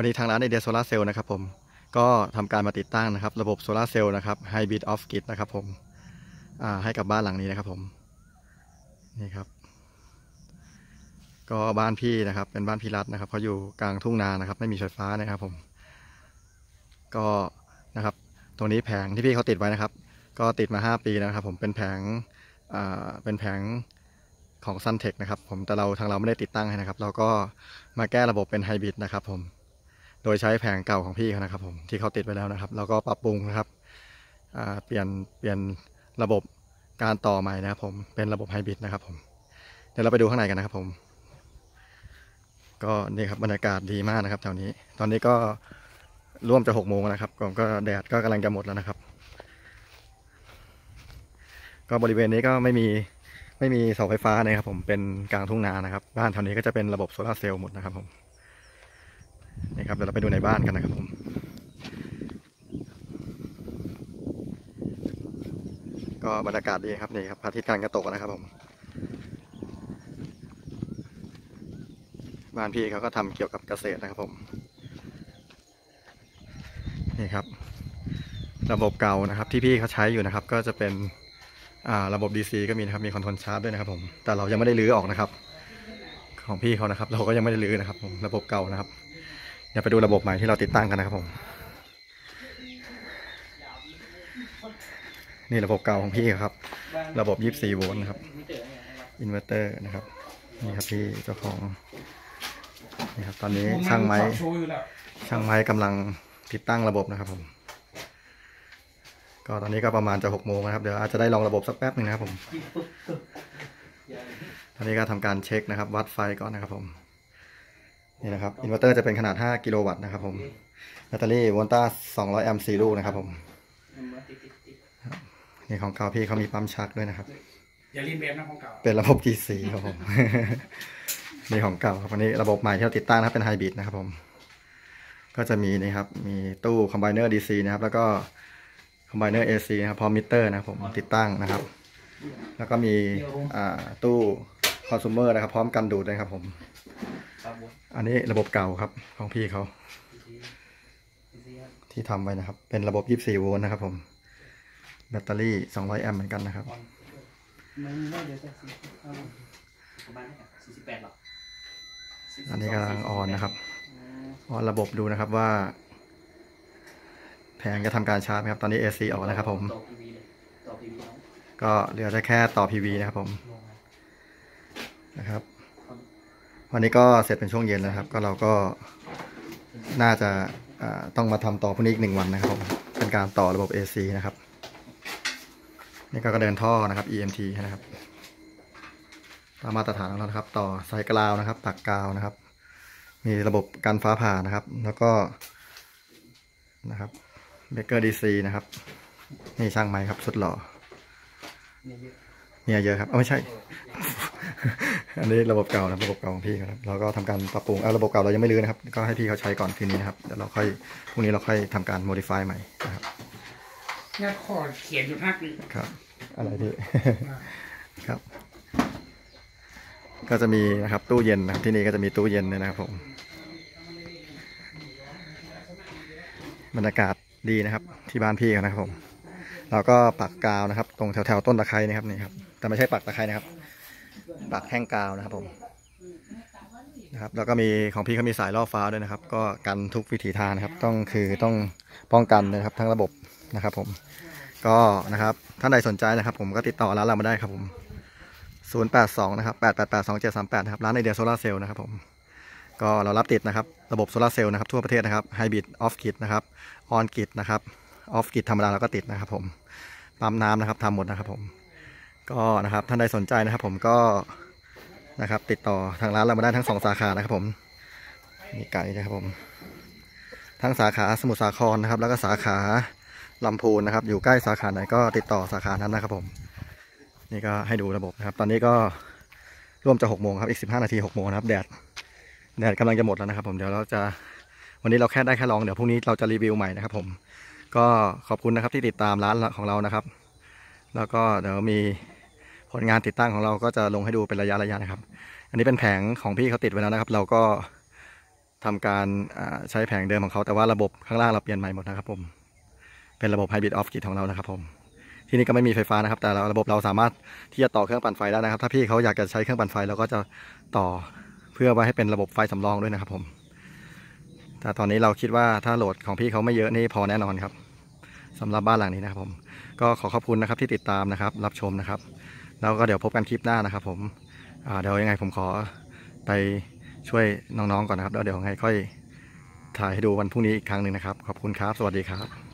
วันนี้ทางร้านไอเดียโซลาเซลล์นะครับผมก็ทำการมาติดตั้งนะครับ ระบบโซลาเซลล์นะครับไฮบริดออฟกิดนะครับผมให้กับบ้านหลังนี้นะครับผมนี่ครับ ก็บ้านพี่นะครับ เป็นบ้านพี่รัฐนะครับเขาอยู่กลางทุ่งนานะครับ ไม่มีไฟฟ้านะครับผม ก็นะครับ ตรงนี้แผงที่พี่เขาติดไว้นะครับ ก็ติดมา 5 ปีนะครับ ผมเป็นแผงอ่าเป็นแผงของ s u n t e c h นะครับ ผมแต่เราทางเราไม่ได้ติดตั้งให้นะครับ เราก็มาแก้ระบบเป็นไฮบริดนะครับ ผม โดยใช้แผงเก่าของพี่เขานะครับผมที่เขาติดไว้แล้วนะครับเราก็ปรับปรุงนะครับเปลี่ยนเปลี่ยนระบบการต่อใหม่นะครับผมเป็นระบบไฮบริดนะครับผมเดี๋ยวเราไปดูข้างในกันนะครับผม ก็นี่ครับบรรยากาศดีมากนะครับแถวนี้ ตอนนี้ก็ร่วมจะหกโมงนะครับก็ก็แดดก็กำลังจะหมดแล้วนะครับ ก็บริเวณนี้ก็ไม่มีไม่มีเสาไฟฟ้านะครับผมเป็นกลางทุ่งนานะครับ บ้านแถวนี้ก็จะเป็นระบบโซลาร์เซลล์หมดนะครับผม นี่ครับเดี๋ยวเราไปดูในบ้านกันนะครับผมก็บรรยากาศดีครับนี่ครับพระอาทิตย์กำลังจะตกนะครับผมบ้านพี่เขาก็ทำเกี่ยวกับเกษตรนะครับผมนี่ครับ ระบบเก่านะครับที่พี่เขาใช้อยู่นะครับ ก็จะเป็นระบบ DC ก็มีนะครับมีคอนโทรลชาร์จด้วยนะครับผมแต่เรายังไม่ได้รื้อออกนะครับ ของพี่เขานะครับ เราก็ยังไม่ได้รื้อนะครับผมระบบเก่านะครับ ดี๋ยวไปดูระบบใหม่ที่เราติดตั้งกันนะครับผม นี่ระบบเก่าของพี่ครับ ระบบ 24 โวลต์นะครับอินเวอร์เตอร์นะครับ นี่ครับพี่เจ้าของนี่ครับตอนนี้ช่างไม้โชว์อยู่แล้วช่างไม้กำลังติดตั้งระบบนะครับผม ก็ตอนนี้ก็ประมาณจะหกโมงนะครับ เดี๋ยวอาจจะได้ลองระบบสักแป๊บหนึ่งนะครับผม ตอนนี้ก็ทำการเช็คนะครับ วัดไฟก่อนนะครับผม นี่นะครับ อินเวอร์เตอร์จะเป็นขนาด 5 กิโลวัตต์นะครับผม แบตเตอรี่วอลต้า 200 แอมป์ 4 ลูกนะครับผม นี่ของเก่าพี่เขามีปั๊มชักด้วยนะครับ อย่าเลียนแบบนะของเก่า เป็นระบบ GC ครับผม นี่ของเก่าครับวันนี้ระบบใหม่ที่เราติดตั้งนะครับเป็นไฮบริดนะครับผม ก็จะมีนี่ครับ มีตู้คอมไบเนอร์ DC นะครับ แล้วก็คอมไบเนอร์ AC นะครับพร้อมมิเตอร์นะครับผมติดตั้งนะครับ แล้วก็มีอ่าตู้คอน sumer นะครับ พร้อมกันดูดนะครับผม อันนี้ระบบเก่าครับของพี่เขาที่ทำไว้นะครับ เป็นระบบ 24 โวลต์นะครับ ผม แบตเตอรี่ 200 แอมป์เหมือนกันนะครับไม่ไม่เดี๋ยวจะสี่สิบห้าประมาณนี้สี่สิบแปดหรออันนี้กำลังออนนะครับออนระบบดูนะครับว่า แผงจะทำการชาร์จไหมครับ ตอนนี้ AC ออกแล้วนะครับ ผมต่อพีวีเลยต่อพีวีเอาก็เหลือจะแค่ต่อ PV นะครับผมลงมานะครับ วันนี้ก็เสร็จเป็นช่วงเย็นแล้วครับ ก็เราก็น่าจะต้องมาทำต่อพรุ่งนี้อีกหนึ่งวันนะครับผมเป็นการต่อระบบ AC นะครับ นี่ก็เดินท่อนะครับ EMT นะครับตามมาตรฐานของเรานะครับ ต่อสายกราวนะครับปักกาวนะครับ มีระบบกันฟ้าผ่านะครับ แล้วก็นะครับเบเกอร์ดีซีนะครับ นี่ช่างไม้ครับสุดหล่อ เนี่ยเยอะเนี่ยเยอะครับ เอาไม่ใช่ อันนี้ระบบเก่านะครับระบบเก่าของพี่ครับเราก็ทำการปรับปรุงเอาระบบเก่าเรายังไม่รื้อนะครับ ก็ให้พี่เขาใช้ก่อนคืนนี้นะครับเดี๋ยวเราค่อยพรุ่งนี้เราค่อยทำการ modify ใหม่นะครับงานขอเขียนอยู่ทักนี่ครับ อะไรพี่ครับ ก็จะมีนะครับตู้เย็นนะครับที่นี่ก็จะมีตู้เย็นด้วยนะครับผมบรรยากาศดีนะครับ ที่บ้านพี่เขานะครับผม เราก็ปักกาวนะครับ ตรงแถวๆต้นตะไคร้นะครับนี่ครับ แต่ไม่ใช่ปักตะไคร้นะครับ ปักแท่งกาวนะครับผมนะครับแล้วก็มีของพี่เขามีสายล่อฟ้าด้วยนะครับ ก็กันทุกวิถีทางนะครับ ต้องคือต้องป้องกันนะครับทั้งระบบนะครับ ผมก็นะครับท่านใดสนใจนะครับ ผมก็ติดต่อร้านเรามาได้ครับผม082นะครับ888 2738นะครับร้านไอเดียโซลาเซลล์นะครับผมก็เรารับติดนะครับ ระบบโซลาเซลล์นะครับทั่วประเทศนะครับไฮบริดออฟกิดนะครับออนกิดนะครับ ออฟกิดธรรมดาเราก็ติดนะครับ ผมปั๊มน้ำนะครับทำหมดนะครับ ผม ก็นะครับท่านใดสนใจนะครับ ผมก็นะครับ ติดต่อทางร้านเรามาได้ทั้งสองสาขานะครับ ผมมีไก่นะครับผม ทั้งสาขาสมุทรสาครนะครับ แล้วก็สาขาลำพูนนะครับ อยู่ใกล้สาขาไหนก็ติดต่อสาขานั้นนะครับ ผม นี่ก็ให้ดูระบบนะครับ ตอนนี้ก็ร่วมจะหกโมงครับอีกสิบห้านาทีหกโมงนะครับ แดดแดดกำลังจะหมดแล้วนะครับ ผมเดี๋ยวเราจะวันนี้เราแค่ได้แค่ลองเดี๋ยวพรุ่งนี้เราจะรีวิวใหม่นะครับ ผม ก็ขอบคุณนะครับที่ติดตามร้านของเรานะครับ แล้วก็เดี๋ยวมีผลงานติดตั้งของเราก็จะลงให้ดูเป็นระยะระยะนะครับ อันนี้เป็นแผงของพี่เขาติดไว้แล้วนะครับ เราก็ทำการใช้แผงเดิมของเขาแต่ว่าระบบข้างล่างเราเปลี่ยนใหม่หมดนะครับผมเป็นระบบไฮบริดออฟกิของเรานะครับผมที่นี่ก็ไม่มีไฟฟ้านะครับ แต่ระบบเราสามารถที่จะต่อเครื่องปั่นไฟได้นะครับ ถ้าพี่เขาอยากจะใช้เครื่องปั่นไฟเราก็จะต่อเพื่อไว้ให้เป็นระบบไฟสำรองด้วยนะครับผม แต่ตอนนี้เราคิดว่าถ้าโหลดของพี่เขาไม่เยอะนี่พอแน่นอนครับสำหรับบ้านหลังนี้นะครับผมก็ขอขอบคุณนะครับที่ติดตามนะครับ รับชมนะครับ แล้วก็เดี๋ยวพบกันคลิปหน้านะครับ ผมเดี๋ยวยังไงผมขอไปช่วยน้องๆก่อนนะครับแล้วเดี๋ยวยังไงค่อยถ่ายให้ดูวันพรุ่งนี้อีกครั้งหนึ่งนะครับ ขอบคุณครับ สวัสดีครับ